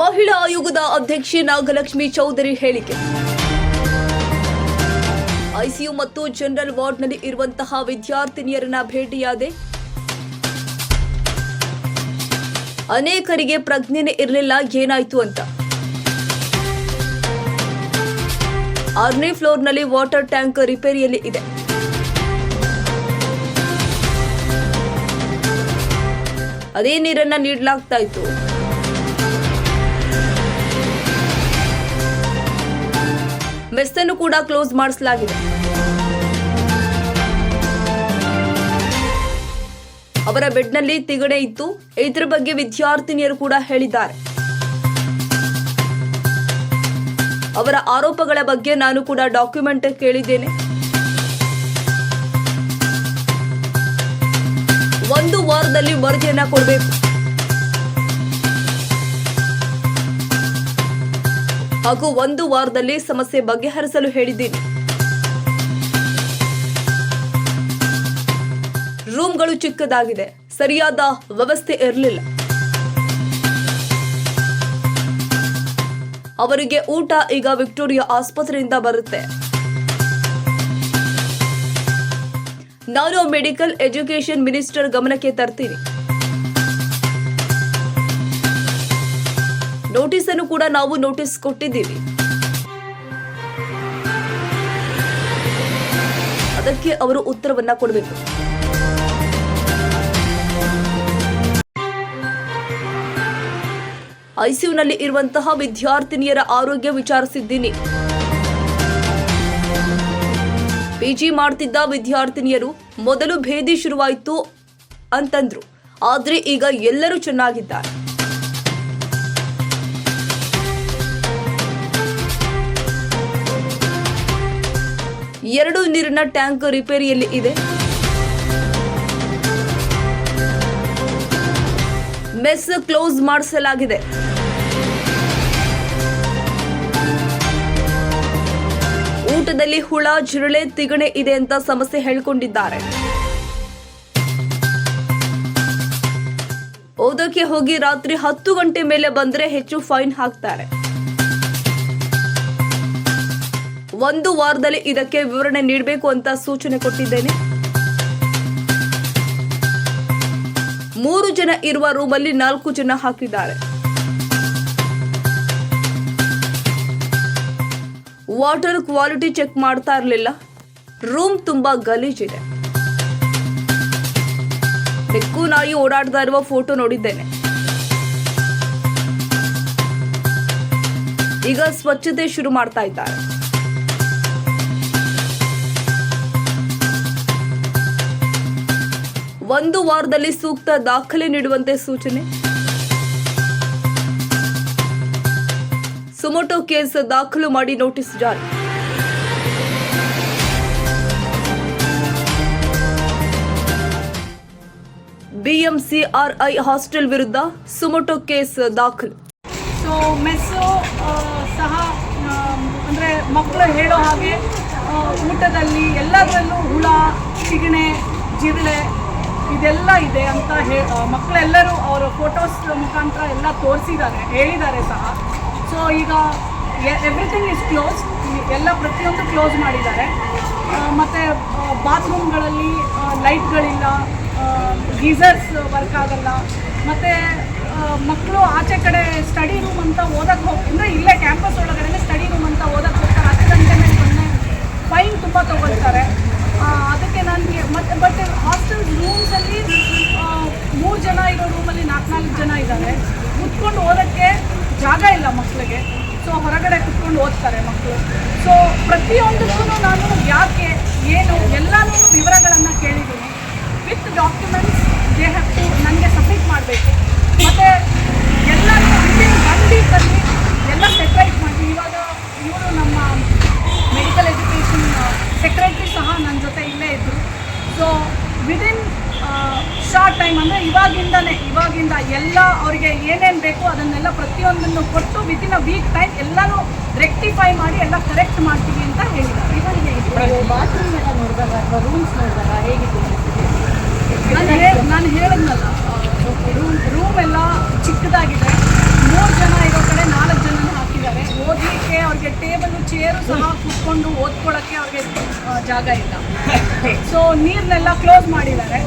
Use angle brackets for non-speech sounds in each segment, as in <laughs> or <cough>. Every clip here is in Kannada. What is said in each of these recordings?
ಮಹಿಳಾ ಆಯೋಗದ ಅಧ್ಯಕ್ಷೆ ನಾಗಲಕ್ಷ್ಮಿ ಚೌಧರಿ ಹೇಳಿಕೆ. ಐಸಿಯು ಮತ್ತು ಜನರಲ್ ವಾರ್ಡ್ನಲ್ಲಿ ಇರುವಂತಹ ವಿದ್ಯಾರ್ಥಿನಿಯರನ್ನ ಭೇಟಿಯಾದೆ. ಅನೇಕರಿಗೆ ಪ್ರಜ್ಞೆನೇ ಇರಲಿಲ್ಲ, ಏನಾಯ್ತು ಅಂತ. ಆರನೇ ಫ್ಲೋರ್ನಲ್ಲಿ ವಾಟರ್ ಟ್ಯಾಂಕ್ ರಿಪೇರಿಯಲ್ಲಿ ಇದೆ. ಅದೇ ನೀರನ್ನ ನೀಡಲಾಗ್ತಾ ಇತ್ತು. ಮೆಸ್ ಅನ್ನು ಕೂಡ ಕ್ಲೋಸ್ ಮಾಡಿಸಲಾಗಿದೆ. ಅವರ ಬೆಡ್ನಲ್ಲಿ ತಿಗಣೆ ಇತ್ತು. ಇದರ ಬಗ್ಗೆ ವಿದ್ಯಾರ್ಥಿನಿಯರು ಕೂಡ ಹೇಳಿದ್ದಾರೆ. ಅವರ ಆರೋಪಗಳ ಬಗ್ಗೆ ನಾನು ಕೂಡ ಡಾಕ್ಯುಮೆಂಟ್ ಕೇಳಿದ್ದೇನೆ. ಒಂದು ವಾರದಲ್ಲಿ ವರದಿಯನ್ನ ಕೊಡಬೇಕು. ಹಾಗೂ ಒಂದು ವಾರದಲ್ಲಿ ಸಮಸ್ಯೆ ಬಗೆಹರಿಸಲು ಹೇಳಿದ್ದೀನಿ. ರೂಮ್ಗಳು ಚಿಕ್ಕದಾಗಿದೆ. ಸರಿಯಾದ ವ್ಯವಸ್ಥೆ ಇರಲಿಲ್ಲ. ಅವರಿಗೆ ಊಟ ಈಗ ವಿಕ್ಟೋರಿಯಾ ಆಸ್ಪತ್ರೆಯಿಂದ ಬರುತ್ತೆ. ನಾನು ಮೆಡಿಕಲ್ ಎಜುಕೇಶನ್ ಮಿನಿಸ್ಟರ್ ಗಮನಕ್ಕೆ ತರ್ತೀನಿ. ಕೂಡ ನಾವು ನೋಟಿಸ್ ಕೊಟ್ಟಿದ್ದೀವಿ. ಅದಕ್ಕೆ ಅವರು ಉತ್ತರವನ್ನ ಕೊಡಬೇಕು. ಐಸಿಯುನಲ್ಲಿ ಇರುವಂತಹ ವಿದ್ಯಾರ್ಥಿನಿಯರ ಆರೋಗ್ಯ ವಿಚಾರಿಸಿದ್ದೀನಿ. ಪಿಜಿ ಮಾಡ್ತಿದ್ದ ವಿದ್ಯಾರ್ಥಿನಿಯರು ಮೊದಲು ಭೇದಿ ಶುರುವಾಯಿತು ಅಂತಂದ್ರು. ಆದ್ರೆ ಈಗ ಎಲ್ಲರೂ ಚೆನ್ನಾಗಿದ್ದಾರೆ. ಎರಡು ನೀರಿನ ಟ್ಯಾಂಕ್ ರಿಪೇರಿಯಲ್ಲಿ ಇದೆ. ಮೆಸ್ ಕ್ಲೋಸ್ ಮಾಡಿಸಲಾಗಿದೆ. ಊಟದಲ್ಲಿ ಹುಳ, ಜಿರಳೆ, ತಿಗಣೆ ಇದೆ ಅಂತ ಸಮಸ್ಯೆ ಹೇಳಿಕೊಂಡಿದ್ದಾರೆ. ಓದಕ್ಕೆ ಹೋಗಿ ರಾತ್ರಿ ಹತ್ತು ಗಂಟೆ ಮೇಲೆ ಬಂದ್ರೆ ಹೆಚ್ಚು ಫೈನ್ ಹಾಕ್ತಾರೆ. ಒಂದು ವಾರದಲ್ಲಿ ಇದಕ್ಕೆ ವಿವರಣೆ ನೀಡಬೇಕು ಅಂತ ಸೂಚನೆ ಕೊಟ್ಟಿದ್ದೇನೆ. ಮೂರು ಜನ ಇರುವ ರೂಮಲ್ಲಿ ನಾಲ್ಕು ಜನ ಹಾಕಿದ್ದಾರೆ. ವಾಟರ್ ಕ್ವಾಲಿಟಿ ಚೆಕ್ ಮಾಡ್ತಾ ಇರಲಿಲ್ಲ. ರೂಮ್ ತುಂಬಾ ಗಲೀಜಿದೆ ಬೆಕ್ಕು ನಾಯಿ ಓಡಾಡ್ತಾ ಇರುವ ಫೋಟೋ ನೋಡಿದ್ದೇನೆ. ಈಗ ಸ್ವಚ್ಛತೆ ಶುರು ಮಾಡ್ತಾ ಇದ್ದಾರೆ. ಒಂದು ವಾರದಲ್ಲಿ ಸೂಕ್ತ ದಾಖಲೆ ನೀಡುವಂತೆ ಸೂಚನೆ. ಸುಮೋಟೋ ಕೇಸ್ ದಾಖಲು ಮಾಡಿ ನೋಟಿಸ್ ಜಾರಿ. ಬಿಎಂಸಿಆರ್ಐ ಹಾಸ್ಟೆಲ್ ವಿರುದ್ಧ ಸುಮೋಟೋ ಕೇಸ್ ದಾಖಲು. ಸೊ ಮೆಸ್ಸು ಸಹ ಅಂದರೆ ಮಕ್ಕಳು ಹೇಳೋ ಹಾಗೆ ಊಟದಲ್ಲಿ ಎಲ್ಲದರಲ್ಲೂ ಹುಳ, ಚಿಗಣೆ, ಜಿರಳೆ ಇದೆಲ್ಲ ಇದೆ ಅಂತ ಹೇ ಮಕ್ಕಳೆಲ್ಲರೂ ಅವರ ಫೋಟೋಸ್ ಮುಖಾಂತರ ಎಲ್ಲ ತೋರಿಸಿದ್ದಾರೆ, ಹೇಳಿದ್ದಾರೆ ಸಹ. ಸೊ ಈಗ ಎವ್ರಿಥಿಂಗ್ ಇಸ್ ಕ್ಲೋಸ್ ಎಲ್ಲ ಪ್ರತಿಯೊಂದು ಕ್ಲೋಸ್ ಮಾಡಿದ್ದಾರೆ. ಮತ್ತು ಬಾತ್ರೂಮ್ಗಳಲ್ಲಿ ಲೈಟ್ಗಳಿಲ್ಲ ಗೀಸರ್ಸ್ ವರ್ಕ್ ಆಗಲ್ಲ. ಮತ್ತು ಮಕ್ಕಳು ಆಚೆ ಕಡೆ ಸ್ಟಡಿ ರೂಮ್ ಅಂತ ಓದಕ್ಕೆ ಹೋಗಿ, ಅಂದರೆ ಇಲ್ಲೇ ಕ್ಯಾಂಪಸ್ ಒಳಗಡೆ ಸ್ಟಡಿ ರೂಮ್ ಅಂತ ಓದಕ್ಕೆ ಹೋಗ್ತಾರೆ. ಹತ್ತು ಗಂಟೆ ಮೇಲೆ ಬಂದರೆ ಫೈನ್ ತುಂಬ ತೊಗೊಳ್ತಾರೆ. ಅದಕ್ಕೆ ನನಗೆ ಮತ್ತು ಬಟ್ ಹಾಸ್ಟೆಲ್ ರೂಮ್ಸಲ್ಲಿ ಮೂರು ಜನ ಇರೋ ರೂಮಲ್ಲಿ ನಾಲ್ಕು ನಾಲ್ಕು ಜನ ಇದ್ದಾರೆ ಕುತ್ಕೊಂಡು ಓದೋಕ್ಕೆ ಜಾಗ ಇಲ್ಲ ಮಕ್ಕಳಿಗೆ ಸೊ ಹೊರಗಡೆ ಕುತ್ಕೊಂಡು ಓದ್ತಾರೆ ಮಕ್ಕಳು ಸೊ ಪ್ರತಿಯೊಂದಕ್ಕೂ ನಾನು ಯಾಕೆ ಏನು ಎಲ್ಲನೂ ವಿವರಗಳನ್ನು ಕೇಳಿದ್ದೀನಿ with documents they have to ನನಗೆ ಸಬ್ಮಿಟ್ ಮಾಡಬೇಕು ಮತ್ತು ಎಲ್ಲನೂ ವಿತಿನ್ ಒನ್ ವೀಕಲ್ಲಿ ಎಲ್ಲ ಸೆಟ್ರೈಟ್ ಮಾಡಿ ಇವಾಗ ಇವರು ನಮ್ಮ ಮೆಡಿಕಲ್ ಎಜುಕೇಷನ್ ಸೆಕ್ರೆಟ್ರಿ ಸಹ ನನ್ನ ಜೊತೆ ಇಲ್ಲೇ ಇದ್ದರು ಸೊ ವಿದಿನ್ ಶಾರ್ಟ್ ಟೈಮ್ ಅಂದರೆ ಇವಾಗಿಂದನೇ ಇವಾಗಿಂದ ಎಲ್ಲ ಅವರಿಗೆ ಏನೇನು ಬೇಕು ಅದನ್ನೆಲ್ಲ ಪ್ರತಿಯೊಂದನ್ನು ಕೊಟ್ಟು ವಿತಿನ್ ಅ ವೀಕ್ ಟೈಮ್ ಎಲ್ಲನೂ ರೆಕ್ಟಿಫೈ ಮಾಡಿ ಎಲ್ಲ ಕರೆಕ್ಟ್ ಮಾಡ್ತೀವಿ ಅಂತ ಹೇಳಿದ್ದಾರೆ. ಬಾತ್ರೂಮ್ ಎಲ್ಲ ನೋಡಿದಾಗ ಅಥವಾ ರೂಮ್ಸ್ ನೋಡಿದಾಗ ಹೇಗಿತ್ತು ನಾನು ನಾನು ಹೇಳಿದ್ನಲ್ಲ ರೂಮ್ ರೂಮ್ ಎಲ್ಲ ಚಿಕ್ಕದಾಗಿದೆ. ಮೂರು ಜನ ಇರೋ ಕಡೆ ನಾಲ್ಕು ಜನ ಹಾಕಿದ್ದಾರೆ. ಓದಲಿಕ್ಕೆ ಅವ್ರಿಗೆ ಟೇಬಲು ಚೇರು ಸಹ ಕುತ್ಕೊಂಡು ಓದ್ಕೊಳ್ಳೋಕ್ಕೆ ಅವ್ರಿಗೆ ಜಾಗ ಇಲ್ಲ. <laughs> ಸೊ ನೀರನ್ನೆಲ್ಲ ಕ್ಲೋಸ್ ಮಾಡಿದ್ದಾರೆ.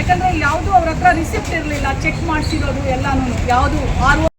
ಯಾಕಂದರೆ ಯಾವುದು ಅವ್ರ ಹತ್ರ ರಿಸಿಪ್ಟ್ ಇರಲಿಲ್ಲ ಚೆಕ್ ಮಾಡಿಸಿರೋದು ಎಲ್ಲಾನು ಯಾವುದು ಆರ್